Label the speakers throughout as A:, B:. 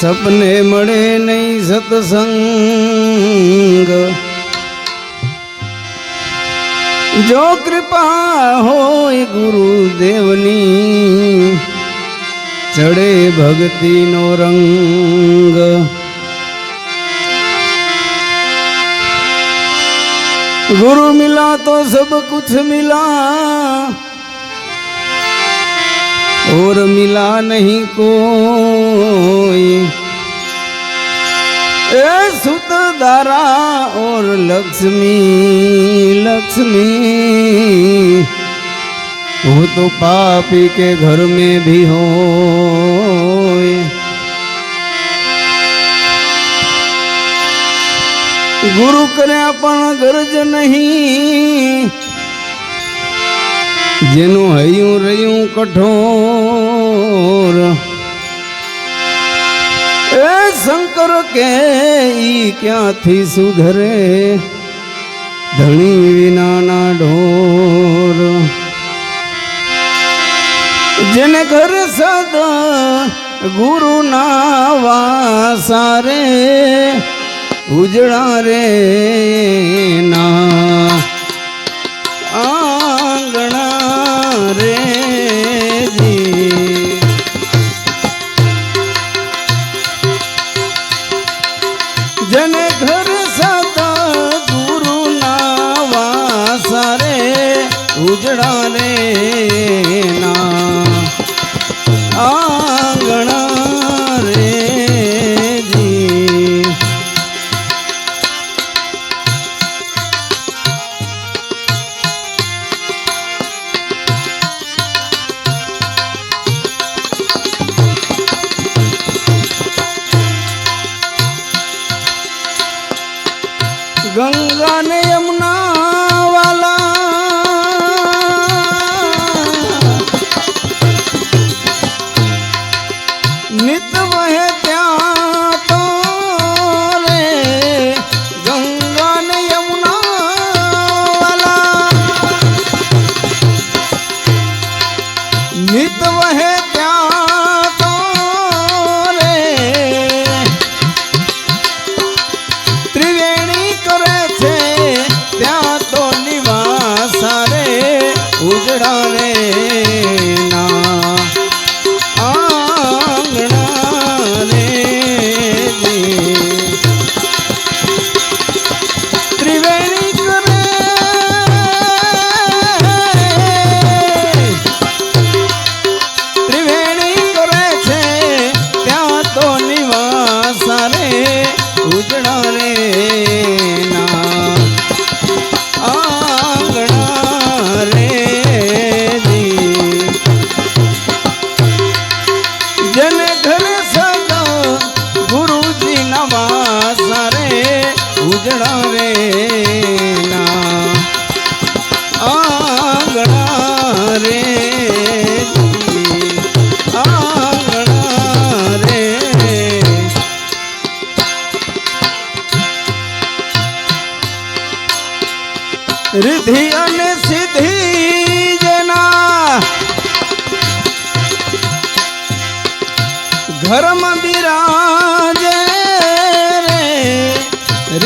A: सपने मड़े नहीं सतसंग जो कृपा हो गुरु देवनी, चढ़े भक्ति नो रंग। गुरु मिला तो सब कुछ मिला और मिला नहीं कोई ए सुत दारा और लक्ष्मी लक्ष्मी वो तो पापी के घर में भी हो ગુરુ કર્યા પણ ગરજ નહીં જેનું હૈયું રહ્યું કઠોર એ શંકર કે ઈ ક્યાંથી સુધરે? ધણી વિનાના ઢોર. જેને ઘર સદા ગુરુ ના વાસારે, ઉજળા રે ના. গঙ্গনে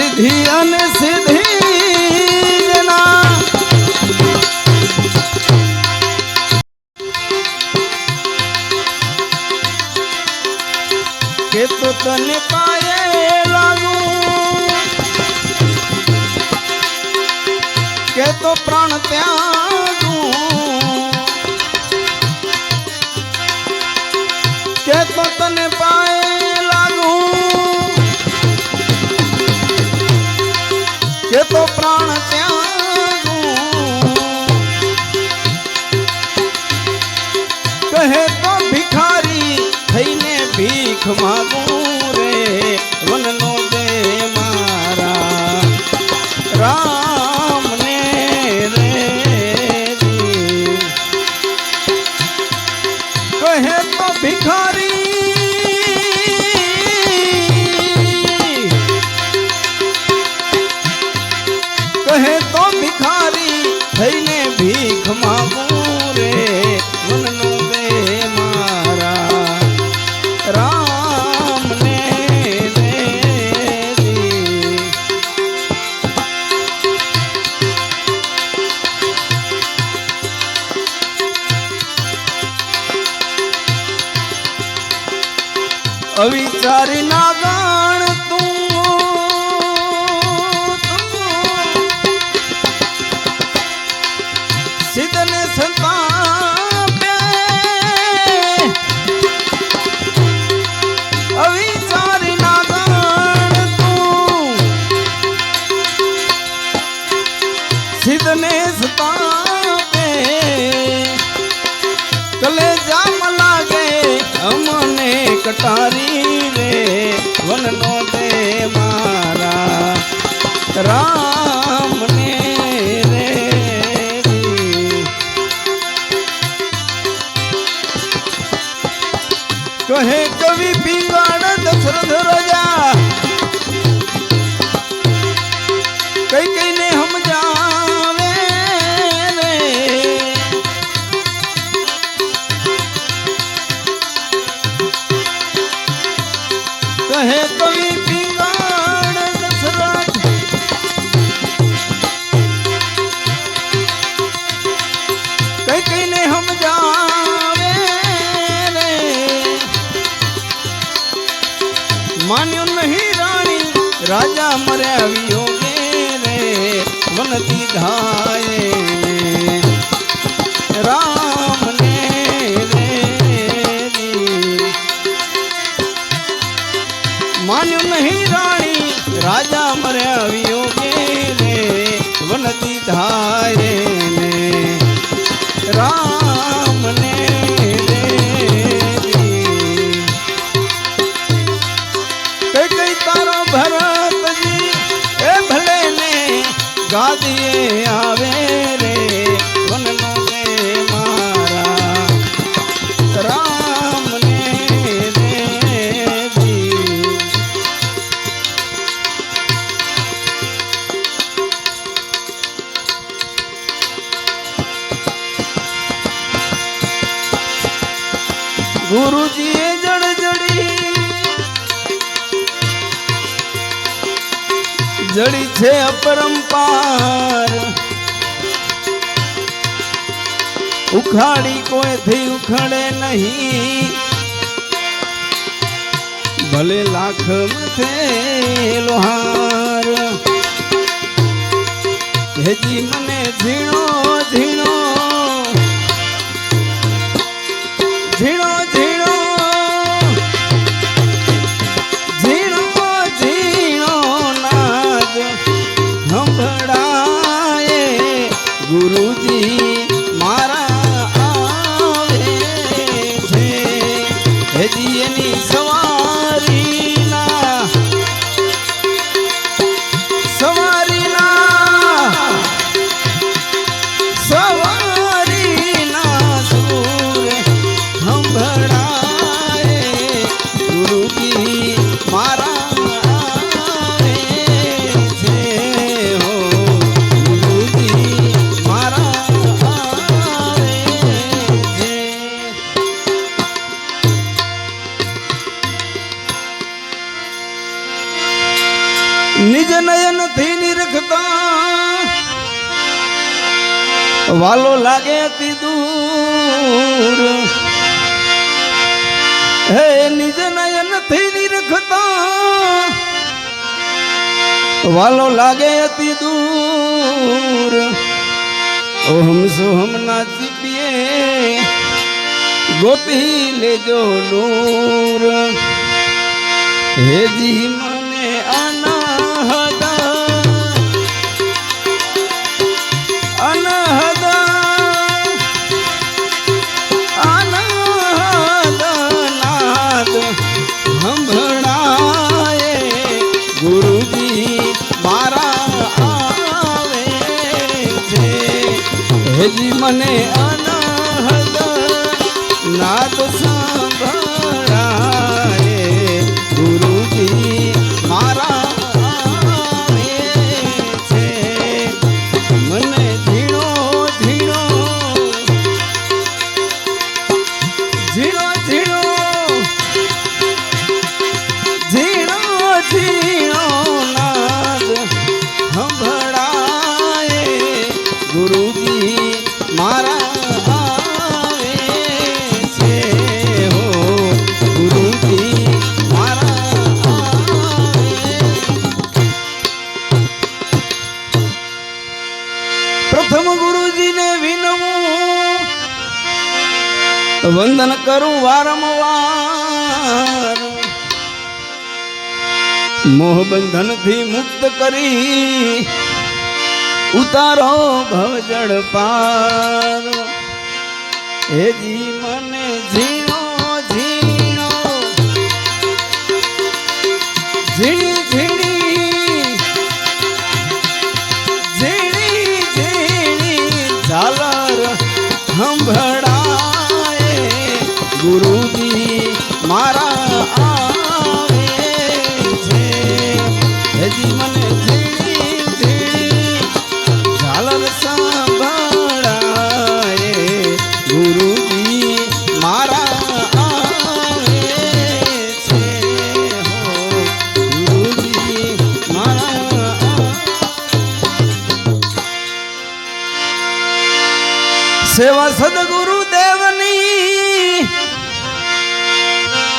A: રિધિ અને સિદ્ધિ કે તો તને પાયે લાગુ કે તો પ્રાણ ત્યાગું તો ભિખારી થઈને ભીખ માગું विचारी ना રામ. રાજા મરે આવ્યો રે વનતી ગાય. રામ ને માન્યું નહીં રાણી, રાજા મરે આવ્યો રે વનતી ધાય ઉખાડી કોઈથી ઉખડે નહીં. ભલે લાખ મથે લોહાર. હેજી મને ઝીણો લાગે દૂર હે નિજ નયનથી નિરખતા. વાલો લાગે અતિ દૂર ઓહમ સોહમ ના ચીપીએ ગોપી લેજો નૂર હે જી ગુરુજી મારા આવે છે. હેજી મને અના વંદન કરું વારંવાર. મોહબંધનથી મુક્ત કરી ઉતારો ભવજળ પાર. હે જી મન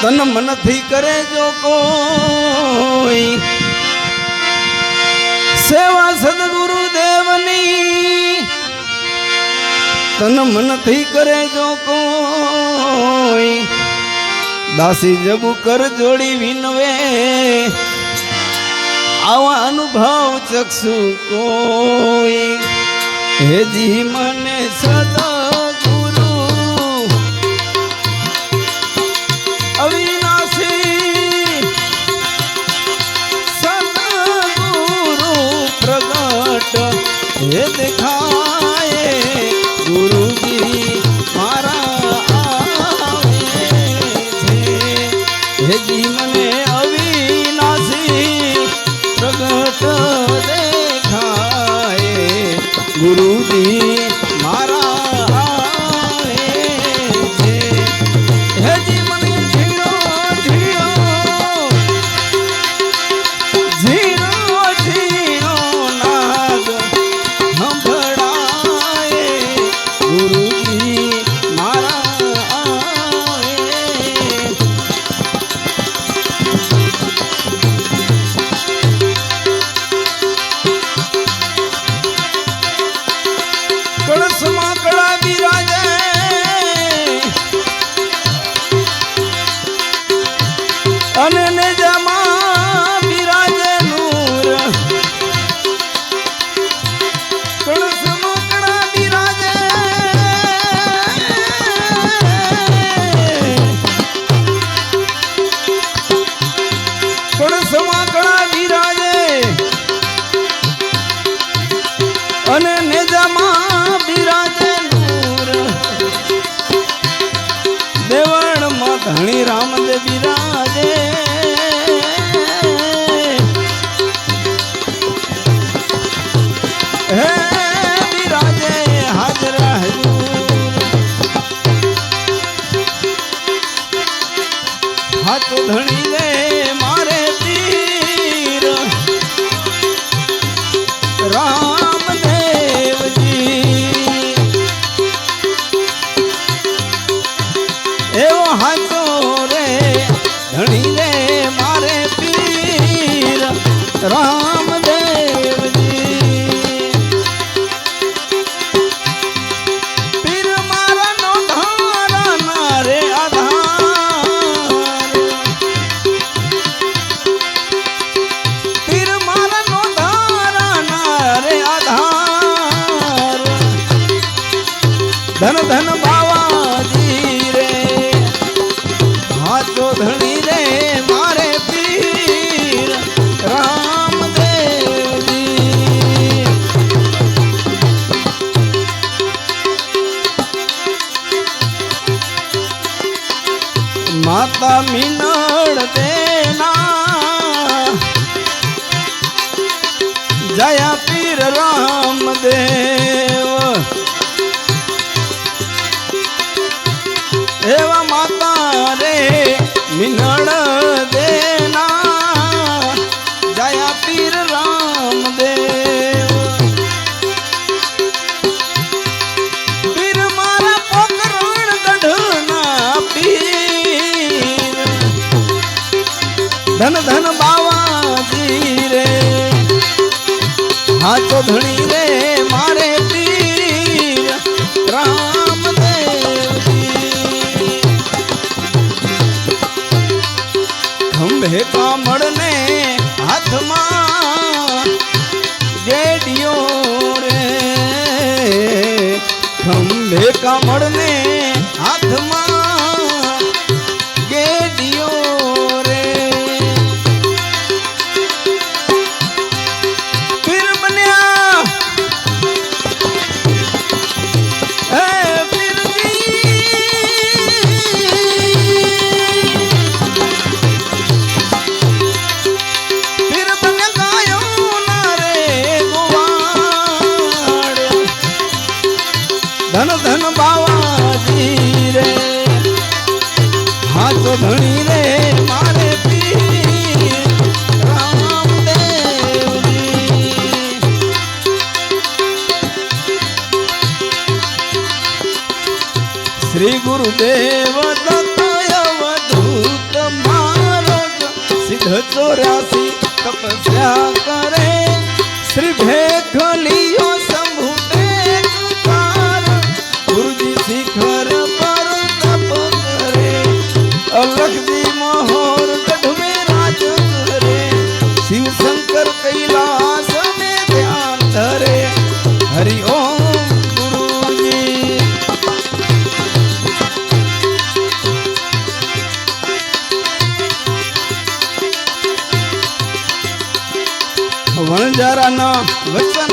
A: તન મનથી કરે જો કોઈ. સેવા સદગુરુ દેવની તન મનથી કરે જો કોઈ. દાસી જબુ કર જોડી વિનવે. આવા અનુભવ ચક્ષુ કોઈ. હેજી મને સદા ये देखा અને ને જમા da mil ધન ધન બાવાજી રે. હાથો ધણી રે, મારે પીર. રામ ખંભે કામળ ને હાથમાં જેડિયો રે. ખંભે કામળ ને હાથમાં તપસ્યા કરે શ્રી ભેખલિયો વણજારાના વચન